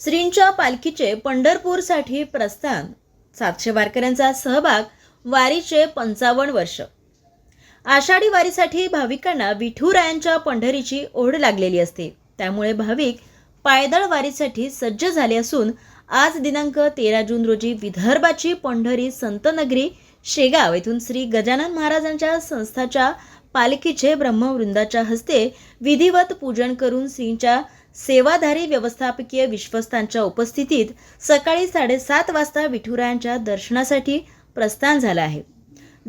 श्रींच्या पालखीचे पंढरपूरसाठी प्रस्थान. सातशे वारकऱ्यांचा सहभाग वारीचे पंचावन्न वर्ष. आषाढी वारीसाठी भाविकांना विठुरायांच्या पंढरीची ओढ लागलेली असते. त्यामुळे भाविक पायदळ वारीसाठी सज्ज झाले असून आज दिनांक तेरा जून रोजी विदर्भाची पंढरी संतनगरी शेगाव येथून श्री गजानन महाराजांच्या संस्थाच्या पालखीचे ब्रह्मवृंदाच्या हस्ते विधिवत पूजन करून श्रींच्या सेवाधारी व्यवस्थापकीय विश्वस्तांच्या उपस्थितीत सकाळी साडेसात वाजता विठुरायांच्या दर्शनासाठी प्रस्थान झालं आहे.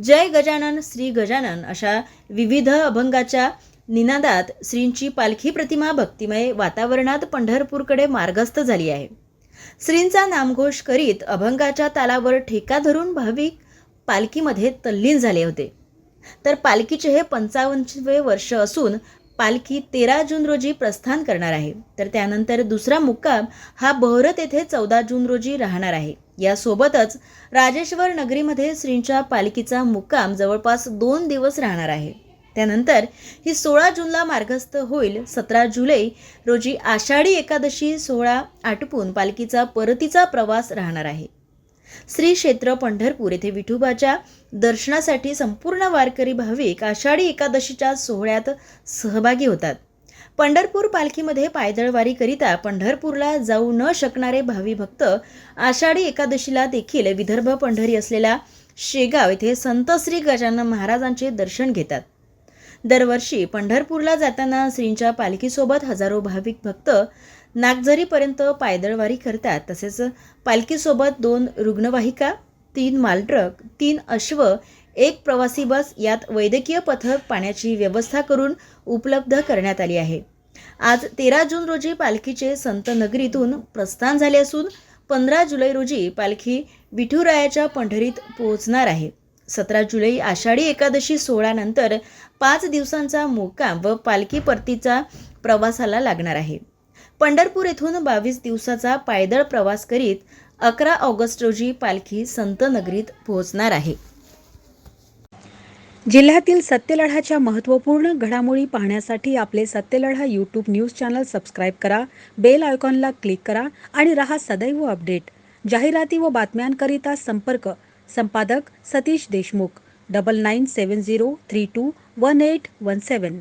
जय गजानन श्री गजानन अशा विविध अभंगाच्या निनादात श्रींची पालखी प्रतिमा भक्तिमय वातावरणात पंढरपूरकडे मार्गस्थ झाली आहे. श्रींचा नामघोष करीत अभंगाच्या तालावर ठेका धरून भाविक पालखीमध्ये तल्लीन झाले होते. तर पालखीचे हे पंचावन्नवे वर्ष असून पालखी तेरा जून रोजी प्रस्थान करणार आहे. तर त्यानंतर दुसरा मुक्काम हा बहरत येथे चौदा जून रोजी राहणार आहे. यासोबतच राजेश्वर नगरीमध्ये श्रींच्या पालखीचा मुक्काम जवळपास दोन दिवस राहणार आहे. त्यानंतर ही सोळा जूनला मार्गस्थ होईल सतरा जुलै रोजी आषाढी एकादशी सोहळा आटपून पालखीचा परतीचा प्रवास राहणार आहे. श्री क्षेत्र पंढरपूर येथे विठोबाच्या दर्शनासाठी संपूर्ण वारकरी भाविक आषाढी एकादशीच्या सोहळ्यात सहभागी होतात. पंढरपूर पालखीमध्ये पायदळवारीकरिता पंढरपूरला जाऊ न शकणारे भावी भक्त आषाढी एकादशीला देखील विदर्भ पंढरी असलेल्या शेगाव येथे संत श्री गजानन महाराजांचे दर्शन घेतात. दरवर्षी पंढरपूरला जाताना श्रींच्या पालखीसोबत हजारो भाविक भक्त नागझरीपर्यंत पायदळवारी करतात. तसेच पालखीसोबत दोन रुग्णवाहिका तीन मालट्रक तीन अश्व एक प्रवासी बस यात वैद्यकीय पथक पाण्याची व्यवस्था करून उपलब्ध करण्यात आली आहे. आज तेरा जून रोजी पालखीचे संत नगरीतून प्रस्थान झाले असून पंधरा जुलै रोजी पालखी विठुरायाच्या पंढरीत पोहोचणार आहे. सतरा जुलै आषाढी एकादशी सोहळ्यानंतर पाच दिवसांचा मुक्काम व पालखी परतीचा प्रवासाला लागणार आहे. पंढरपूर येथून बावीस दिवसाचा पायदळ प्रवास करीत अकरा ऑगस्ट रोजी पालखी संत नगरीत पोहोचणार आहे. जिल्ह्यातील सत्यलढाच्या महत्त्वपूर्ण घडामोडी पाहण्यासाठी आपले Satyaladha YouTube news channel subscribe करा बेल आयकॉनला क्लिक करा आणि रहा सदैव अपडेट जाहिराती व बातम्यांकरिता संपर्क संपादक Satish Deshmukh double nine seven zero three two one eight one seven